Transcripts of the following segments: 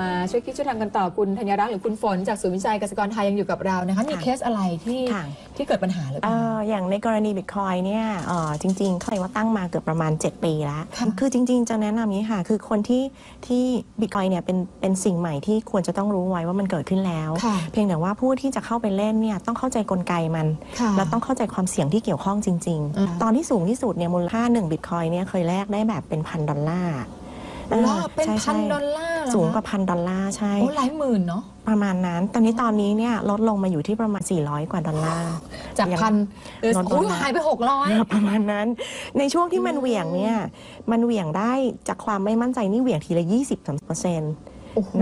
มาช่วยคิดช่วยทำกันต่อคุณธัญรักษ์หรือคุณฝนจากศูนย์วิจัยเกษตรกรไทยยังอยู่กับเรานะคะมีค่ะเคสอะไรที่ค่ะที่เกิดปัญหาหรือเปเอ่ล่าออย่างในกรณีบิตคอยเนี่ยเอ่อจริงๆเขาเรียกว่าตั้งมาเกือบประมาณ 7 ปีแล้วค่ะคือจริง ๆ จะแนะนำอย่างนี้ค่ะ คือคนที่ที่บิตคอยเนี่ยเป็นเป็นสิ่งใหม่ที่ควรจะต้องรู้ไว้ว่ามันเกิดขึ้นแล้วค่ะเพียงแต่ว่าผู้ที่จะเข้าไปเล่นเนี่ยต้องเข้าใจกลไกมันค่ะแล้วต้องเข้าใจความเสี่ยงที่เกี่ยวข้องจริงอืมๆตอนที่สูงที่สุดเนี่ยมูลค่า1บิตคอยเนี่ยเคยแลกได้แบบเป็นพันดอลลาร์เหรอ เป็นใช่พันใช่ดอลลาร์เหรอสูงกว่าพันดอลลาร์ใช่ โอ้หลายหมื่นเนาะประมาณนั้น ตอนนี้ตอนนี้เนี่ยลดลงมาอยู่ที่ประมาณ 400 กว่าดอลลาร์ จากยังพันเออลดลงโอ้ยมาหายไปหกร้อย ประมาณนั้น ในช่วงที่มันอืมเหวี่ยงเนี่ย มันเหวี่ยงได้จากความไม่มั่นใจนี่เหวี่ยงทีละ 20 30น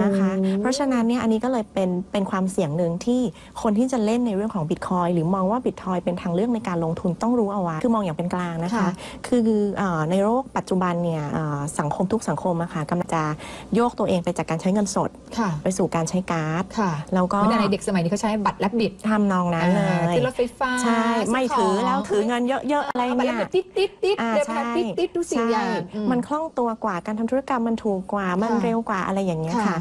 ะคะ เพราะฉะนั้นเนี่ยอันนี้ก็เลยเป็นเป็นความเสี่ยงหนึ่งที่คนที่จะเล่นในเรื่องของบิตคอยหรือมองว่าบิตคอยเป็นทางเลือกในการลงทุนต้องรู้เอาไว้คือมองอย่างเป็นกลางนะคะค่ะคือเอ่อในโลกปัจจุบันเนี่ยเอ่อสังคมทุกสังคมอะค่ะกำลังจะโยกตัวเองไปจากการใช้เงินสดค่ะไปสู่การใช้การ์ดค่ะแล้วก็เมื่อในเด็กสมัยนี้เขาใช้บัตรแลบบิดทำนองนั้นเลยขึ้นรถไฟฟ้าใช่ไม่ซื้ถือขงแล้วถือเงินเยอะๆอะไราบัตรแลเนี่บยบิดติดติดติดอ่าเดินใช่มาติดติดทุกสิ่งอย่างใช่อืมันคล่องตัวกว่าการทำธุรกรรมมันถูกกว่ามันค่ะเร็วกว่าอะไรอย่างเงี้ยค่ะค่ะ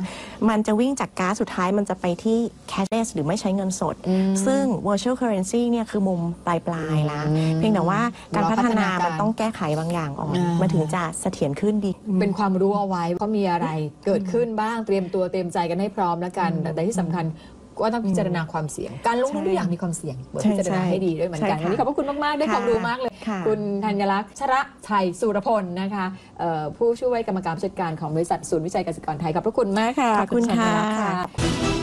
มันจะวิ่งจากก๊าซสุดท้ายมันจะไปที่ cashless หรือไม่ใช้เงินสดอืมซึ่ง virtual currency เนี่ยคือมุมปลายๆละอืมเพียงแต่ว่าการรอพัฒนาพัฒนาการมันต้องแก้ไขบางอย่างออกอ่ามัมันถึงจะเสถียรขึ้นดี เป็นความรู้เอาไว้เพราะมีอะไรเกิดขึ้นบ้างเตรียมตัวเตรียมใจกันให้พร้อมแล้วกัน แต่ที่สำคัญ ก็ต้องพิจารณาความเสี่ยง การลงทุนใช่ทุกอย่างมีความเสี่ยงเปิดใช่พิจารณาให้ดีด้วยเหมือนกันใช่ค่ะวันนี้ขอบพระคุณมาก ๆ ได้ความรู้มากเลยค่ะคุณธัญลักษณ์ชระชัยสุรพลนะคะเอ่อผู้ช่วยกรรมการผู้จัดการของบริษัทศูนย์วิจัยเกษตรกรไทยขอบพระคุณมากค่ะขอบคุณธัญค่ะลักษณ์ค่ะ